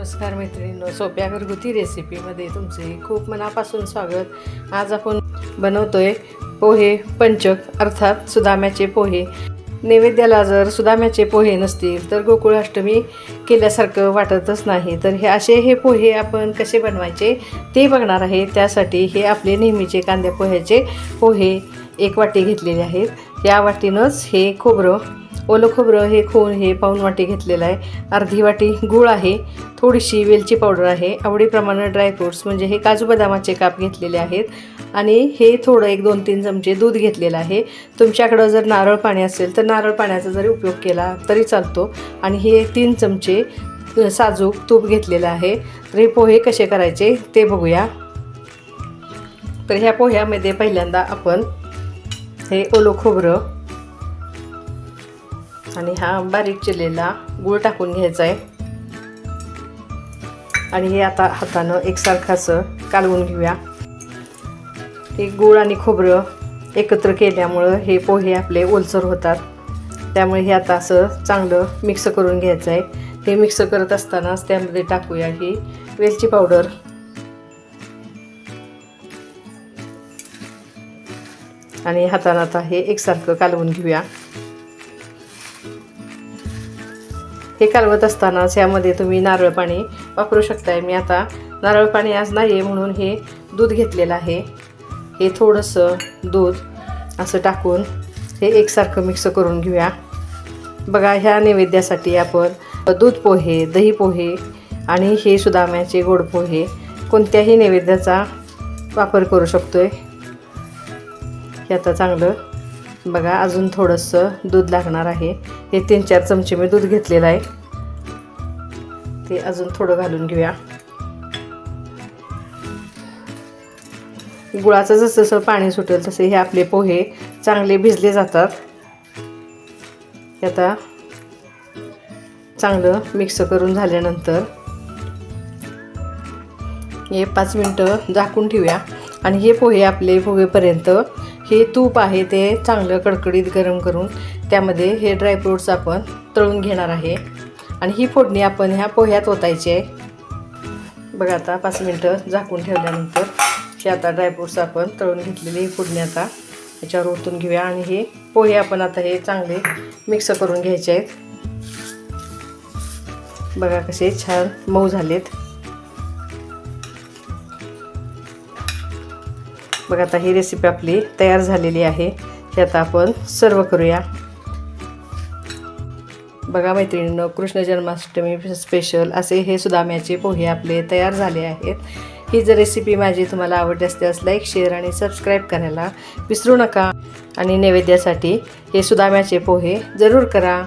नमस्कार मैत्रिणींनो सोप्या घरगुती रेसिपीमध्ये तुमचे खूप मनापासून स्वागत. आज आपण बनवतोय पोहे पंचक अर्थात सुदाम्याचे पोहे. नैवेद्याला जर सुदाम्याचे पोहे नसतील तर गोकुळाष्टमी केल्यासारखं वाटतच नाही. तर हे असे हे पोहे आपण कसे बनवायचे ते बघणार आहे. त्यासाठी हे आपले नेहमीचे कांद्या पोह्याचे पोहे एक वाटी घेतलेले आहेत. या वाटीनंच हे खोबरं ओलं खोबरं हे खोन हे पाऊन वाटी घेतलेलं आहे. अर्धी वाटी गूळ आहे थोडीशी वेलची पावडर आहे आवडीप्रमाणे ड्रायफ्रूट्स म्हणजे हे काजू बदामाचे काप घेतलेले आहेत. आणि हे थोडं एक दोन तीन चमचे दूध घेतलेलं आहे. तुमच्याकडं जर नारळ पाणी असेल तर नारळ पाण्याचा जरी उपयोग केला तरी चालतो. आणि हे तीन चमचे साजूक तूप घेतलेलं आहे. तर हे पोहे कसे करायचे ते बघूया. तर ह्या पोह्यामध्ये पहिल्यांदा आपण हे ओलं खोबरं. आणि हा बारीक चिरलेला गूळ टाकून घ्यायचा आहे आणि हे आता हातानं एकसारखं असं कालवून घेऊया. हे गूळ आणि खोबरं एकत्र केल्यामुळं हे पोहे आपले ओलसर होतात. त्यामुळे हे आता असं चांगलं मिक्स करून घ्यायचं आहे हे मिक्स करत असतानाच त्यामध्ये टाकूया ही वेलची पावडर. आणि हातानं आता हे एकसारखं कालवून घेऊया. हे कालवत असतानाच यामध्ये तुम्ही नारळ पाणी वापरू शकताय. मी आता नारळ पाणी आज नाही आहे म्हणून हे दूध घेतलेलं आहे. हे थोडंसं दूध असं टाकून हे एकसारखं मिक्स करून घेऊया. बघा ह्या नैवेद्यासाठी आपण दूध पोहे दही पोहे आणि हे सुदाम्याचे गोड पोहे कोणत्याही नैवेद्याचा वापर करू शकतो आहे आता चांगलं. बघा अजून थोडंसं दूध लागणार आहे. हे तीन चार चमचे मी दूध घेतलेलं आहे. ते अजून थोडं घालून घेऊया. गुळाचं जसं जसं पाणी सुटेल तसे हे आपले पोहे चांगले भिजले जातात. हे आता चांगलं मिक्स करून झाल्यानंतर हे पाच मिनटं झाकून ठेवूया. आणि हे पोहे आपले पोहेपर्यंत हे तूप आहे ते चांगलं कडकडीत गरम करून त्यामध्ये हे ड्रायफ्रूट्स आपण तळून घेणार आहे. आणि ही फोडणी आपण ह्या पोह्यात ओतायची आहे. बघा आता पाच मिनटं झाकून ठेवल्यानंतर हे आता ड्रायफ्रूट्स आपण तळून घेतलेली ही फोडणी आता. याच्यावर ओतून घेऊया आणि हे पोहे आपण आता हे चांगले मिक्स करून घ्यायचे आहेत. बघा कसे छान मऊ झालेत. बघा आता ही रेसिपी आपली तयार झालेली आहे. हे आता आपण सर्व करूया. बघा मैत्रिणीनं कृष्ण जन्माष्टमी स्पेशल असे हे सुदाम्याचे पोहे आपले तयार झाले आहेत. ही जर रेसिपी माझी तुम्हाला आवडली असल्यास लाईक शेअर आणि सबस्क्राईब करायला विसरू नका. आणि नैवेद्यासाठी हे सुदाम्याचे पोहे जरूर करा.